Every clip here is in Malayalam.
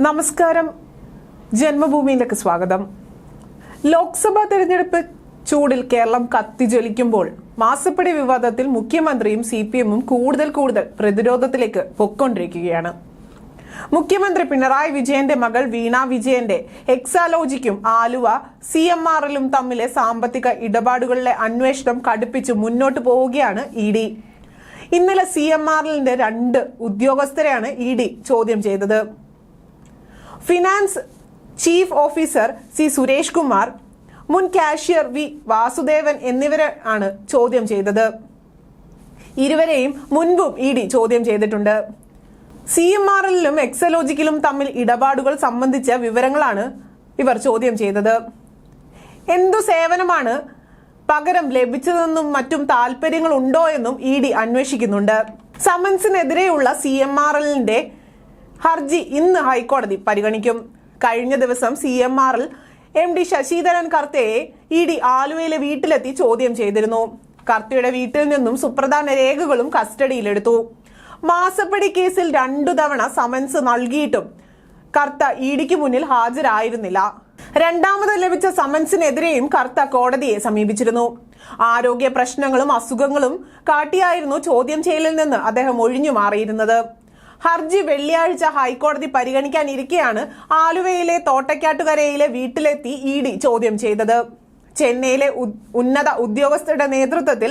നമസ്കാരം. ജന്മഭൂമിയിലേക്ക് സ്വാഗതം. ലോക്സഭാ തെരഞ്ഞെടുപ്പ് ചൂടിൽ കേരളം കത്തിജ്വലിക്കുമ്പോൾ മാസപ്പടി വിവാദത്തിൽ മുഖ്യമന്ത്രിയും സി പി എമ്മും കൂടുതൽ കൂടുതൽ പ്രതിരോധത്തിലേക്ക് പൊക്കൊണ്ടിരിക്കുകയാണ് മുഖ്യമന്ത്രി പിണറായി വിജയന്റെ മകൾ വീണ വിജയന്റെ എക്സാലോജിക്കും ആലുവ സി എം എല്ലും തമ്മിലെ സാമ്പത്തിക ഇടപാടുകളിലെ അന്വേഷണം കടുപ്പിച്ച് മുന്നോട്ട് പോവുകയാണ് ഇ ഡി. ഇന്നലെ സി എം ആർ എല്ലിന്റെ രണ്ട് ഉദ്യോഗസ്ഥരെയാണ് ഇ ഡി ചോദ്യം ചെയ്തത്. Finance chief officer C Suresh Kumar മുൻ കാഷ്യർ വി വാസുദേവൻ എന്നിവരെ ആണ് ചോദ്യം ചെയ്തത്. ഇരുവരെയും മുൻപും ഇ ഡി ചോദ്യം ചെയ്തിട്ടുണ്ട്. സി എം ആർ എല്ലിലും എക്സലോജിക്കലും തമ്മിൽ ഇടപാടുകൾ സംബന്ധിച്ച വിവരങ്ങളാണ് ഇവർ ചോദ്യം ചെയ്തത്. എന്തു സേവനമാണ് പകരം ലഭിച്ചതെന്നും മറ്റും താല്പര്യങ്ങൾ ഉണ്ടോ എന്നും ഇ ഡി അന്വേഷിക്കുന്നുണ്ട്. സമൻസിനെതിരെയുള്ള സി എം ആർ എല്ലിന്റെ ഹർജി ഇന്ന് ഹൈക്കോടതി പരിഗണിക്കും. കഴിഞ്ഞ ദിവസം സി എം ആറിൽ എം ഡി ശശിധരൻ കർത്തയെ ഇ ഡി ആലുവയിലെ വീട്ടിലെത്തി ചോദ്യം ചെയ്തിരുന്നു. കർത്തയുടെ വീട്ടിൽ നിന്നും സുപ്രധാന രേഖകളും കസ്റ്റഡിയിലെടുത്തു. മാസപ്പടി കേസിൽ രണ്ടു തവണ സമൻസ് നൽകിയിട്ടും കർത്ത ഇ ഡിക്ക് മുന്നിൽ ഹാജരായിരുന്നില്ല. രണ്ടാമത് ലഭിച്ച സമൻസിനെതിരെയും കർത്ത കോടതിയെ സമീപിച്ചിരുന്നു. ആരോഗ്യ പ്രശ്നങ്ങളും അസുഖങ്ങളും കാട്ടിയായിരുന്നു ചോദ്യം ചെയ്യലിൽ നിന്ന് അദ്ദേഹം ഒഴിഞ്ഞു മാറിയിരുന്നത്. ഹർജി വെള്ളിയാഴ്ച ഹൈക്കോടതി പരിഗണിക്കാനിരിക്കെയാണ് ആലുവയിലെ തോട്ടയ്ക്കാട്ടുകരയിലെ വീട്ടിലെത്തി ഇ ഡി ചോദ്യം ചെയ്തത്. ചെന്നൈയിലെ ഉന്നത ഉദ്യോഗസ്ഥരുടെ നേതൃത്വത്തിൽ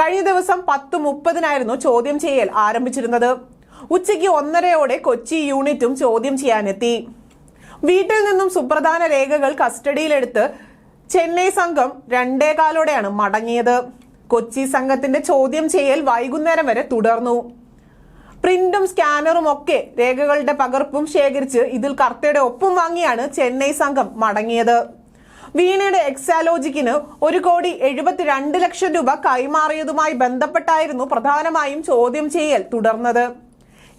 കഴിഞ്ഞ ദിവസം പത്ത് മുപ്പതിനായിരുന്നു ചോദ്യം ചെയ്യൽ ആരംഭിച്ചിരുന്നത്. ഉച്ചയ്ക്ക് ഒന്നരയോടെ കൊച്ചി യൂണിറ്റും ചോദ്യം ചെയ്യാനെത്തി. വീട്ടിൽ നിന്നും സുപ്രധാന രേഖകൾ കസ്റ്റഡിയിലെടുത്ത് ചെന്നൈ സംഘം രണ്ടേകാലോടെയാണ് മടങ്ങിയത്. കൊച്ചി സംഘത്തിന്റെ ചോദ്യം ചെയ്യൽ വൈകുന്നേരം വരെ തുടർന്നു. പ്രിന്റും സ്കാനറും ഒക്കെ രേഖകളുടെ പകർപ്പും ശേഖരിച്ച് ഇതിൽ കർത്തയുടെ ഒപ്പും വാങ്ങിയാണ് ചെന്നൈ സംഘം മടങ്ങിയത്. വീണയുടെ എക്സാലോജിക്കിന് ഒരു കോടി എഴുപത്തിരണ്ട് ലക്ഷം രൂപ കൈമാറിയതുമായി ബന്ധപ്പെട്ടായിരുന്നു പ്രധാനമായും ചോദ്യം ചെയ്യൽ തുടർന്നത്.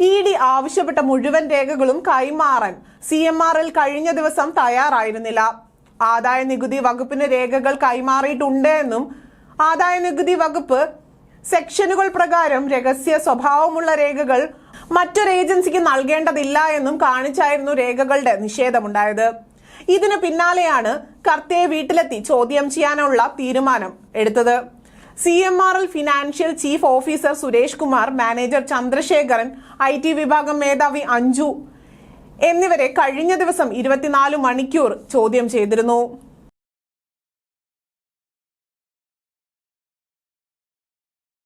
ഇ ഡി ആവശ്യപ്പെട്ട മുഴുവൻ രേഖകളും കൈമാറാൻ സി എം ആർ എൽ കഴിഞ്ഞ ദിവസം തയ്യാറായിരുന്നില്ല. ആദായ നികുതി വകുപ്പിന് രേഖകൾ കൈമാറിയിട്ടുണ്ട് എന്നും ആദായ നികുതി വകുപ്പ് സെക്ഷനുകൾ പ്രകാരം രഹസ്യ സ്വഭാവമുള്ള രേഖകൾ മറ്റൊരു ഏജൻസിക്ക് നൽകേണ്ടതില്ല എന്നും കാണിച്ചായിരുന്നു രേഖകളുടെ നിഷേധമുണ്ടായത്. ഇതിനു പിന്നാലെയാണ് കർത്തയെ വീട്ടിലെത്തി ചോദ്യം ചെയ്യാനുള്ള തീരുമാനം എടുത്തത്. C M R L financial chief officer Suresh Kumar manager Chandrasekharan I T വിഭാഗം മേധാവി അഞ്ജു എന്നിവരെ കഴിഞ്ഞ ദിവസം ഇരുപത്തിനാല് മണിക്കൂർ ചോദ്യം ചെയ്തിരുന്നു.